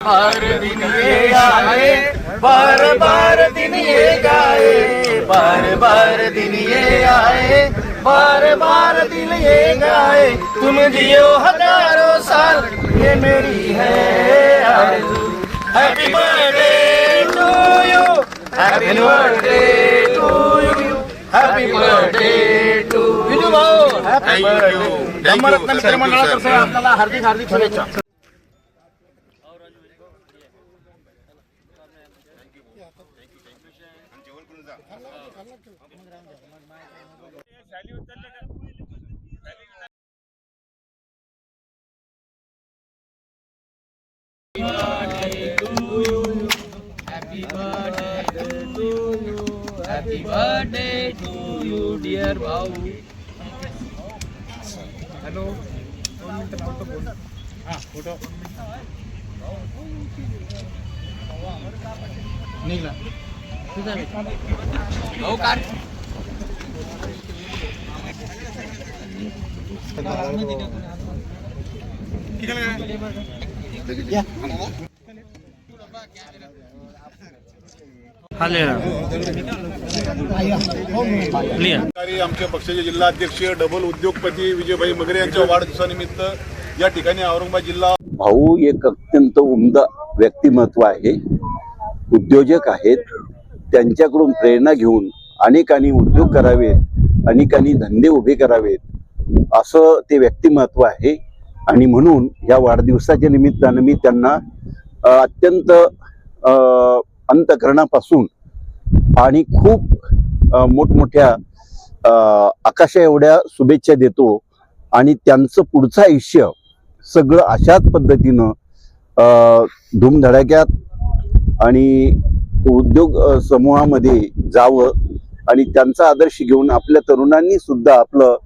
बार दिन ये आए बार बार दिन ये गाए बार बार दिन ये आए बार बार दिन ये गाए। तुम जियो हजारों साल ये मेरी है happy birthday to you happy birthday to you happy birthday to Viju भाऊ बर्थडे मंडळातर्फे आपल्याला हार्दिक हार्दिक शुभेच्छा. Happy birthday to you, dear भाऊ भाऊ काढ. अधिकारी आमचे पक्षाचे जिल्हाध्यक्ष डबल उद्योगपती विजयभाई मगरे यांच्या वाढदिवसानिमित्त या ठिकाणी औरंगाबाद जिल्हा भाऊ एक अत्यंत उमदा व्यक्तिमत्व आहे. उद्योजक आहेत त्यांच्याकडून प्रेरणा घेऊन अनेकांनी उद्योग करावेत अनेकांनी धंदे उभे करावेत असं ते व्यक्तिमत्व आहे. आणि म्हणून या वाढदिवसाच्या निमित्तानं मी त्यांना अत्यंत अंतकरणापासून आणि खूप मोठमोठ्या आकाशा एवढ्या शुभेच्छा देतो. आणि त्यांचं पुढचं आयुष्य सगळं अशाच पद्धतीनं धूमधडाक्यात आणि उद्योग समूहामध्ये जावं आणि त्यांचा आदर्श घेऊन आपल्या तरुणांनी सुद्धा आपलं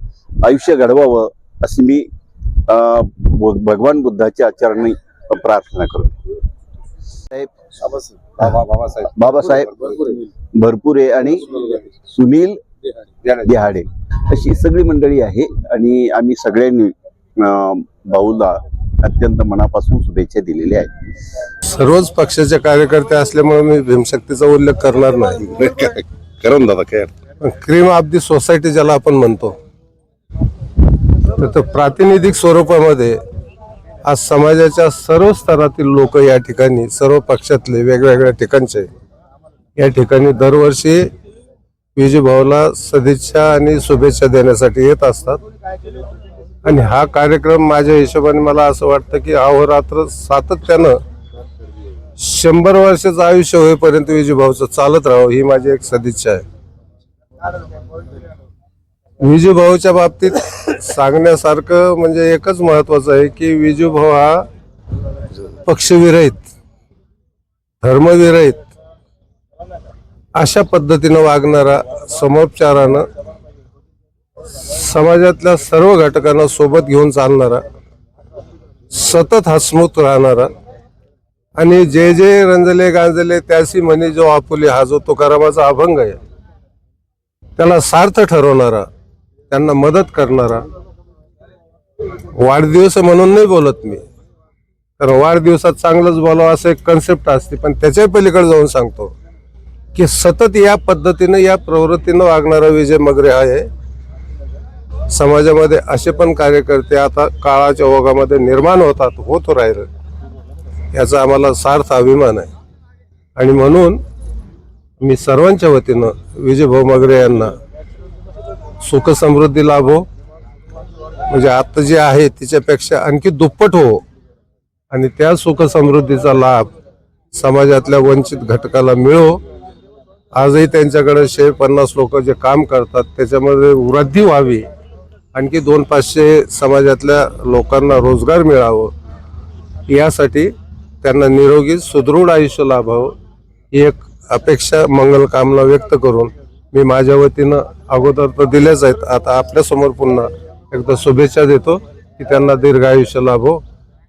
आयुष्य घडवावं अशी मी भगवान बुद्धाच्या चरणी प्रार्थना करतो. साहेब बाबासाहेब भरपुरे आणि सुनील देहाडे अशी सगळी मंडळी आहे आणि आम्ही सगळ्यांनी भाऊला अत्यंत मनापासून शुभेच्छा दिलेल्या आहेत. सर्वच पक्षाचे कार्यकर्ते असल्यामुळे मी भीमशक्तीचा उल्लेख करणार नाही. करून दादा काय क्रीम ऑफ दी सोसायटी ज्याला आपण म्हणतो तर तो प्रातिनिधिक स्वरूपामध्ये आज समाजाच्या सर्व स्तरातील लोक या ठिकाणी सर्व पक्षातले वेगवेगळ्या ठिकाणचे या ठिकाणी दरवर्षी विजयभाऊला सदिच्छा आणि शुभेच्छा देण्यासाठी येत असतात. आणि हा कार्यक्रम माझ्या हिशोबाने मला असं वाटतं की अहोरात्र सातत्यानं शंभर वर्षाचं आयुष्य होईपर्यंत विजूभाऊचं चालत राहावं ही माझी एक सदिच्छा आहे. विजूभाऊच्या बाबतीत सांगण्यासारखं म्हणजे एकच महत्वाचं आहे की विजूभाऊ हा पक्षविरहित धर्मविरहित अशा पद्धतीनं वागणारा समोपचारानं समाजातल्या सर्व घटकांना सोबत घेऊन चालणारा सतत हसमुख राहणारा आणि जे जे रंजले गांजले त्यासी म्हणे जो आपुले हा जो तुकारामाचा अभंग आहे त्याला सार्थ ठरवणारा त्यांना मदत करणारा. वाढदिवस म्हणून नाही बोलत मी कारण वाढदिवसात चांगलंच बोलावं असं एक कन्सेप्ट असते पण त्याच्या पलीकडे जाऊन सांगतो की सतत या पद्धतीनं या प्रवृत्तीनं वागणारा विजय मगरे हा आहे. समाजामध्ये असे पण कार्यकर्ते आता काळाच्या ओघामध्ये निर्माण होतात होत राहिले. याचा आम्हाला सार्थ अभिमान आहे. आणि म्हणून मी सर्वांच्या वतीनं विजयभाऊ मगरे यांना सुख समृद्धी लाभो. म्हणजे आत्ता जे आहे तिच्यापेक्षा आणखी दुप्पट हो. आणि त्या सुख समृद्धीचा लाभ समाजातल्या वंचित घटकाला मिळो. आजही त्यांच्याकडे शे पन्नास लोक जे काम करतात त्याच्यामध्ये वृद्धी व्हावी. आणखी दोन पाचशे समाजातल्या लोकांना रोजगार मिळावं यासाठी त्यांना निरोगी सुदृढ आयुष्य लाभावं ही एक अपेक्षा मंगल कामना व्यक्त करून मी माझ्या वतीनं अगोदर तर दिल्याच आहेत. आता आपल्यासमोर पुन्हा एकदा शुभेच्छा देतो की त्यांना दीर्घ आयुष्य लाभो.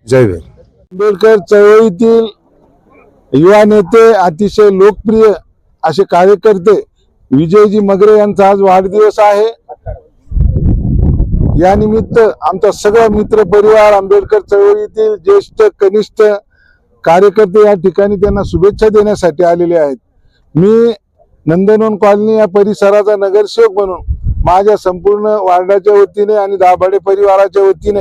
जय भीम. आंबेडकर चळवळीतील युवा नेते अतिशय लोकप्रिय असे कार्यकर्ते विजयजी मगरे यांचा आज वाढदिवस आहे. या निमित्त आमचा सगळा मित्र परिवार आंबेडकर चळवळीतील ज्येष्ठ कनिष्ठ कार्यकर्ते या ठिकाणी त्यांना शुभेच्छा देण्यासाठी आलेले आहेत. मी नंदनवन कॉलनी या परिसराचा नगरसेवक म्हणून माझ्या संपूर्ण वार्डाच्या वतीने आणि दाभाडे परिवाराच्या वतीने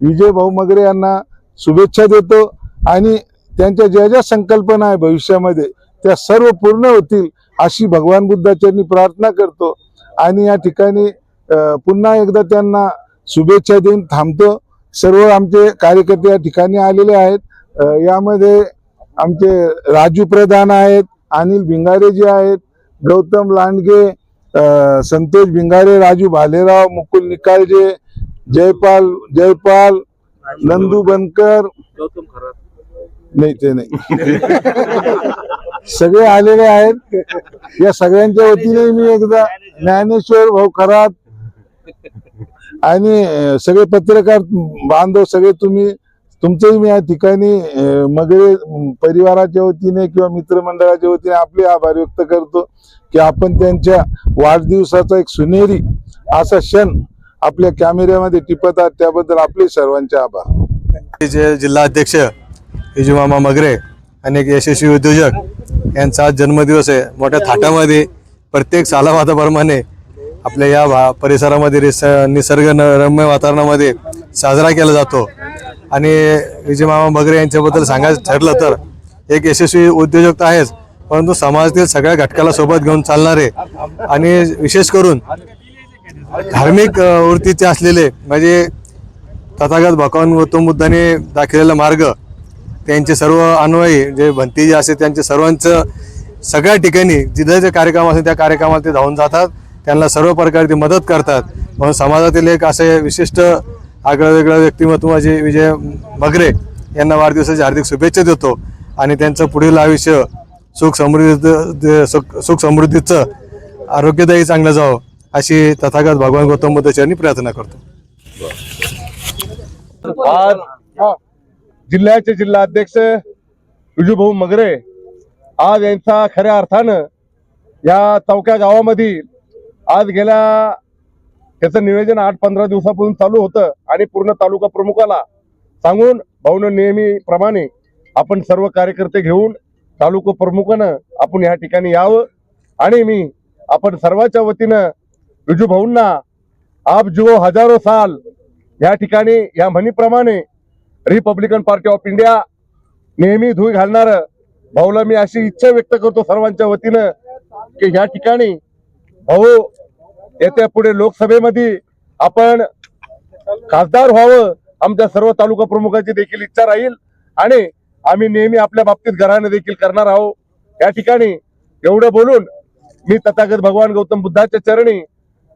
विजय भाऊ मगरे यांना शुभेच्छा देतो आणि त्यांच्या ज्या ज्या संकल्पना आहे भविष्यामध्ये त्या सर्व पूर्ण होतील अशी भगवान बुद्धाचरणी प्रार्थना करतो. आणि या ठिकाणी पुन्हा एकदा त्यांना शुभेच्छा देऊन थांबतो. सर्व आमचे कार्यकर्ते या ठिकाणी आलेले आहेत. यामध्ये आमचे राजू प्रधान आहेत अनिल भिंगारेजी आहेत गौतम लांडगे संतोष भिंगारे राजू भालेराव मुकुल निकालजे जयपाल जयपाल नंदू बनकर. नाही ते नाही. सगळे आलेले आहेत. या सगळ्यांच्या वतीने मी एकदा ज्ञानेश्वर भाऊ खरात आणि सगळे पत्रकार बांधव सगळे तुम्ही तुमचंही मी या ठिकाणी मगरे परिवाराच्या वतीने किंवा मित्रमंडळाच्या वतीने आपले आभार व्यक्त करतो की आपण त्यांच्या वाढदिवसाचा एक सुनेरी असा क्षण आपल्या कॅमेऱ्यामध्ये टिपत आहात. त्याबद्दल आपले सर्वांचे आभार. जे जिल्हा अध्यक्ष मामा मगरे आणि एक यशस्वी उद्योजक यांचा आज जन्मदिवस आहे. मोठ्या थाटामध्ये प्रत्येक सालावादाप्रमाणे आपल्या या भा परिसरामध्ये रिस निसर्ग रम्य वातावरणामध्ये साजरा केला जातो. आणि विजय मामा बगरे यांच्याबद्दल सांगायचं ठरलं तर एक यशस्वी उद्योजक तर आहेच परंतु समाजातील सगळ्या घटकाला सोबत घेऊन चालणारे आणि विशेष करून धार्मिक वृत्तीचे असलेले म्हणजे तथागत भगवान गौतम बुद्धाने दाखवलेला मार्ग त्यांचे सर्व अनुयायी जे भंती जे त्यांचे सर्वांचं सगळ्या ठिकाणी जिथे जे कार्यक्रम असेल त्या कार्यक्रमाला ते धावून जातात. त्यांना सर्व प्रकारची मदत करतात. म्हणून समाजातील एक असे विशिष्ट आगळं वेगळं व्यक्तिमत्व म्हणजे विजय मगरे यांना वाढदिवसाची हार्दिक शुभेच्छा देतो. आणि त्यांचं पुढील आयुष्य सुख समृद्धी सुख सुख समृद्धीचं आरोग्यदायी चांगलं जावं अशी तथागत भगवान गौतम बुद्धाचरणी प्रार्थना करतो. आज जिल्ह्याचे जिल्हा अध्यक्ष विजूभाऊ मगरे आज यांचा खऱ्या अर्थानं या चौक्या गावामधील आज गेल्या त्याचं नियोजन आठ पंधरा दिवसापासून चालू होतं आणि पूर्ण तालुका प्रमुखाला सांगून भाऊनं नेहमीप्रमाणे आपण सर्व कार्यकर्ते घेऊन तालुका प्रमुखानं आपण या ठिकाणी यावं. आणि मी आपण सर्वांच्या वतीनं विजू भाऊंना आप जुओ हजारो साल या ठिकाणी या म्हणीप्रमाणे रिपब्लिकन पार्टी ऑफ इंडिया नेहमी धुई घालणारं भाऊला मी अशी इच्छा व्यक्त करतो सर्वांच्या वतीनं की ह्या ठिकाणी भाऊ येत्या पुढे लोकसभेमध्ये आपण खासदार व्हावं आमच्या सर्व तालुका प्रमुखांची देखील इच्छा राहील आणि आम्ही नेहमी आपल्या बाबतीत घराने देखील करणार आहोत. या ठिकाणी एवढं बोलून मी तथागत भगवान गौतम बुद्धाच्या चरणी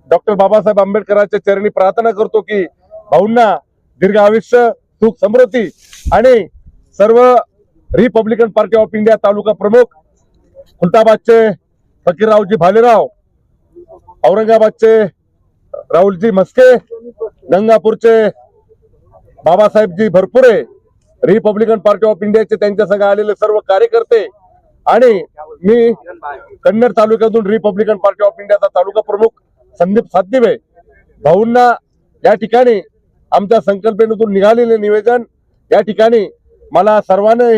डॉक्टर बाबासाहेब आंबेडकरांच्या चरणी प्रार्थना करतो की भाऊंना दीर्घ आयुष्य सुख समृद्धी आणि सर्व Republican party of India taluka प्रमुख खुलताबादचे फकीररावजी भालेराव औरंगाबादचे Rahulji Maske गंगापूरचे Babasahebji Bharpure Republican party of इंडियाचे त्यांच्या सगळे आलेले सर्व कार्यकर्ते आणि मी कन्नड तालुक्यातून रिपब्लिकन पार्टी ऑफ इंडियाचा तालुका प्रमुख संदीप सातदिवे भाऊंना या ठिकाणी आमच्या संकल्पनेतून निघालेले निवेदन या ठिकाणी मला सर्वांना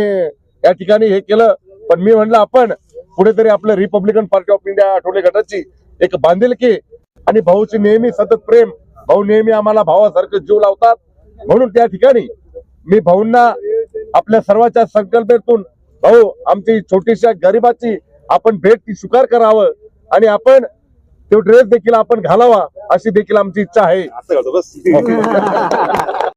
या ठिकाणी हे केलं. पण मी म्हणलं आपण कुठेतरी आपलं Republican party of India Athawale गटाची एक बांधिलकी आणि भाऊची नेहमी सतत प्रेम. भाऊ नेहमी आम्हाला भावासारखं जीव लावतात. म्हणून त्या ठिकाणी मी भाऊंना आपल्या सर्वांच्या संकल्पनेतून भाऊ आमची छोटीशा गरिबाची आपण भेट ती स्वीकार करावं आणि आपण तो ड्रेस देखील आपण घालावा अशी देखील आमची इच्छा आहे.